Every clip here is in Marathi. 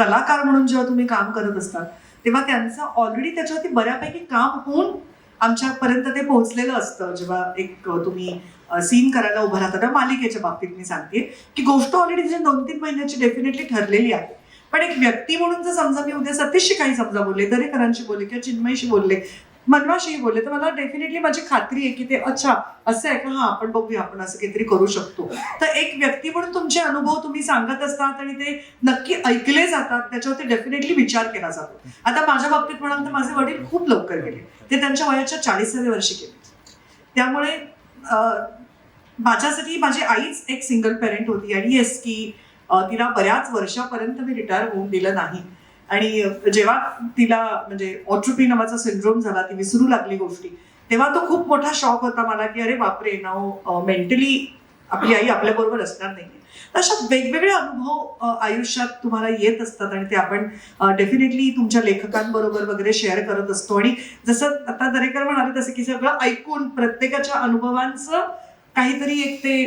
कलाकार म्हणून जेव्हा तुम्ही काम करत असतात तेव्हा त्यांचं ऑलरेडी त्याच्यावरती बऱ्यापैकी काम होऊन आमच्यापर्यंत ते पोहोचलेलं असतं. जेव्हा एक तुम्ही सीन करायला उभं राहता त्या मालिकेच्या बाबतीत मी सांगते की गोष्ट ऑलरेडी तिच्या दोन तीन महिन्याची डेफिनेटली ठरलेली आहे. पण एक व्यक्ती म्हणून जर समजा मी उद्या सतीशशी काही समजा बोलले दरेकरांशी बोलले किंवा चिन्मयशी बोलले मनवाशी बोलले तर मला डेफिनेटली माझी खात्री आहे की ते अच्छा असं आहे का? हा आपण बघूया आपण असं काहीतरी करू शकतो. तर एक व्यक्ती म्हणून तुमचे अनुभव तुम्ही सांगत असतात आणि ते नक्की ऐकले जातात त्याच्यावरती डेफिनेटली विचार केला जातो. आता माझ्या बाबतीत म्हणाल तर माझे वडील खूप लवकर गेले. ते त्यांच्या वयाच्या चाळीसाव्या वर्षी गेले. त्यामुळे अं, माझ्यासाठी माझी आईच एक सिंगल पेरेंट होती आणि येस की तिला बऱ्याच वर्षापर्यंत मी रिटायर होऊन दिलं नाही. आणि जेव्हा तिला म्हणजे ऑट्रोपी नावाचा सिंड्रोम झाला ती विसरू लागली गोष्टी तेव्हा तो खूप मोठा शॉक होता मला की अरे बापरे नाव मेंटली आपली आई आपल्याबरोबर असणार नाही अशा वेगवेगळे अनुभव आयुष्यात तुम्हाला येत असतात आणि ते आपण डेफिनेटली तुमच्या लेखकांबरोबर वगैरे शेअर करत असतो. आणि जसं आता दरेकर म्हणाले तसं की सगळं ऐकून प्रत्येकाच्या अनुभवांचं काहीतरी एक ते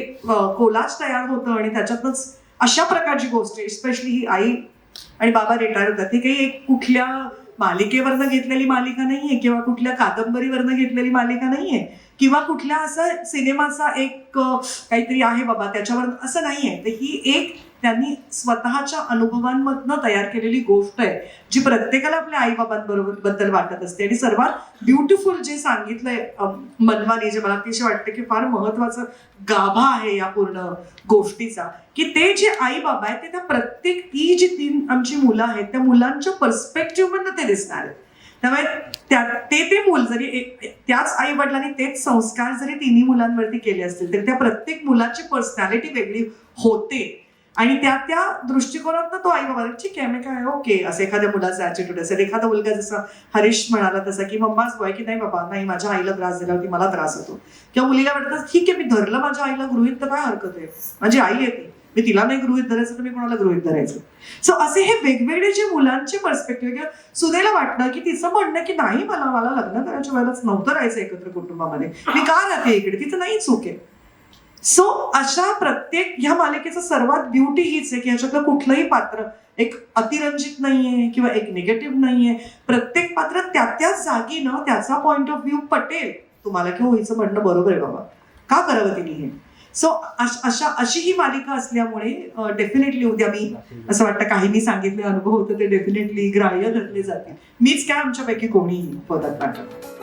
कोलाज तयार होतं आणि त्याच्यातच अशा प्रकारची गोष्ट स्पेशली ही आई आणि बाबा रिटायर होतात ती काही एक कुठल्या मालिकेवरनं घेतलेली मालिका नाहीये किंवा कुठल्या कादंबरीवरनं घेतलेली मालिका नाहीये किंवा कुठल्या असं सिनेमाचा एक काहीतरी आहे बाबा त्याच्यावर असं नाहीये. तर ही एक त्यांनी स्वतःच्या अनुभवांमधनं तयार केलेली गोष्ट आहे जी प्रत्येकाला आपल्या आईबाबांबरोबरबद्दल वाटत असते. आणि सर्वात ब्युटिफुल जे सांगितलंय मनवानी मनवाने जे मला अतिशय वाटतं की फार महत्वाचं गाभा आहे या पूर्ण गोष्टीचा की ते जे आई बाबा आहेत ते त्या प्रत्येक ती जी तीन आमची मुलं आहेत त्या मुलांच्या पर्स्पेक्टिव्ह मधनं ते दिसणार आहेत. त्यामुळे त्या ते ते मूल जरी एक- त्याच आई वडिलांनी तेच संस्कार जरी तिन्ही मुलांवरती केले असतील तरी त्या प्रत्येक मुलाची पर्सनॅलिटी वेगळी होते. आणि त्या त्या दृष्टिकोनातनं तो आई बाबा ठीक आहे मी काय ओके. असं एखाद्या मुलाचा ऍटिट्यूड असेल एखादा मुलगा जसा हरीश म्हणाला तसा की मम्माच बॉय की नाही बाबा नाही माझ्या आईला त्रास दिल्यावरती मला त्रास होतो. किंवा मुलीला वाटतं ठीक आहे मी धरलं माझ्या आईला गृहित तर काय हरकत आहे? माझी आई येते मी तिला नाही गृहित धरायचं तर मी कोणाला गृहित धरायचं? सो असे हे वेगवेगळे जे मुलांचे पर्स्पेक्टिव्ह किंवा सुनेला वाटणं की तिचं म्हणणं की नाही मला मला लग्न करायच्या वेळेलाच नव्हतं राहायचं एकत्र कुटुंबामध्ये. मी का राहते इकडे? तिचं नाही चूक आहे. सो अशा प्रत्येक ह्या मालिकेचं सर्वात ब्युटी हीच आहे की ह्याच्यातलं कुठलंही पात्र एक अतिरंजित नाहीये किंवा एक निगेटिव्ह नाहीये. प्रत्येक पात्र त्या त्याच जागीनं त्याचा पॉइंट ऑफ व्ह्यू पटेल. तुम्हाला की हो हिचं म्हणणं बरोबर आहे बाबा. का करावं तिने हे? सो अशा अशी ही मालिका असल्यामुळे डेफिनेटली उद्या मी असं वाटतं काही मी सांगितले अनुभव होते ते डेफिनेटली ग्राह्य धरले जातील. मीच काय आमच्यापैकी कोणीही पदात पाठवत